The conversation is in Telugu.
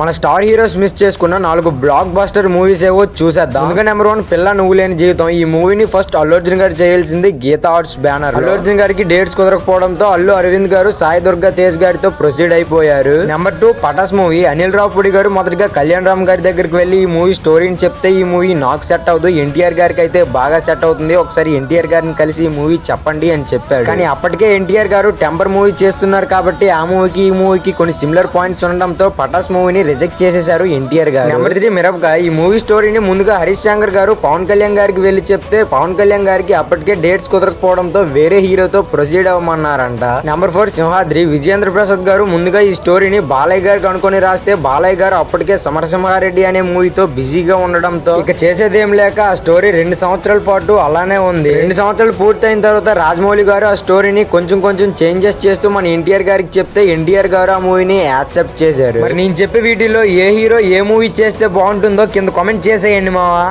మన స్టార్ హీరోస్ మిస్ చేసుకున్న నాలుగు బ్లాక్ బస్టర్ మూవీస్ ఏవో చూసేద్దాం. అందుకే నెంబర్ వన్ పిల్ల నువ్వు లేని జీవితం. ఈ మూవీని ఫస్ట్ అల్లు అర్జున్ గారు చేయాల్సింది గీతా ఆర్ట్స్ బ్యానర్ అల్లు అర్జున్ గారికి డేట్స్ కుదరకపోవడంతో అల్లు అరవింద్ గారు సాయి దుర్గా తేజ్ గారితో ప్రొసీడ్ అయిపోయారు. Number two Pataas movie Anil Raopudi గారు మొదటిగా కళ్యాణ్ రామ్ గారి దగ్గరికి వెళ్ళి ఈ మూవీ స్టోరీని చెప్తే ఈ మూవీ నాకు సెట్ అవుతుంది ఎన్టీఆర్ గారికి అయితే బాగా సెట్ అవుతుంది. ఒకసారి ఎన్టీఆర్ గారిని కలిసి ఈ మూవీ చెప్పండి అని చెప్పాడు. కానీ అప్పటికే ఎన్టీఆర్ గారు టెంపర్ మూవీ చేస్తున్నారు కాబట్టి ఆ మూవీకి ఈ మూవీకి కొన్ని సిమిలర్ పాయింట్స్ ఉండడంతో పటాస్ మూవీని రిజెక్ట్ చేసేశారు ఎన్టీఆర్ గారు. నెంబర్ త్రీ మిరపగా ఈ మూవీ స్టోరీని ముందుగా హరీష్ శంకర్ గారు పవన్ కళ్యాణ్ గారికి వెళ్ళి చెప్తే పవన్ కళ్యాణ్ గారికి అప్పటికే డేట్స్ కుదరకపోవడంతో వేరే హీరోతో ప్రొసీడ్ అవ్వమన్నారంట. నెంబర్ ఫోర్ సింహాద్రి విజయేంద్ర ప్రసాద్ గారు ముందుగా ఈ స్టోరీని బాలయ్య గారికి అనుకుని రాస్తే బాలయ్య గారు అప్పటికే సమరసింహారెడ్డి అనే మూవీతో బిజీగా ఉండడంతో ఇక చేసేదేం లేక ఆ స్టోరీ రెండు సంవత్సరాల పాటు అలానే ఉంది. రెండు సంవత్సరాలు పూర్తయిన తర్వాత రాజమౌళి గారు ఆ స్టోరీని కొంచెం కొంచెం చేంజెస్ చేస్తూ మన ఎన్టీఆర్ గారికి చెప్తే ఎన్టీఆర్ గారు ఆ మూవీని యాక్సెప్ట్ చేశారు. నేను చెప్పే వీటిలో ఏ హీరో ఏ మూవీ చేస్తే బాగుంటుందో కింద కామెంట్ చేసేయండి మావా.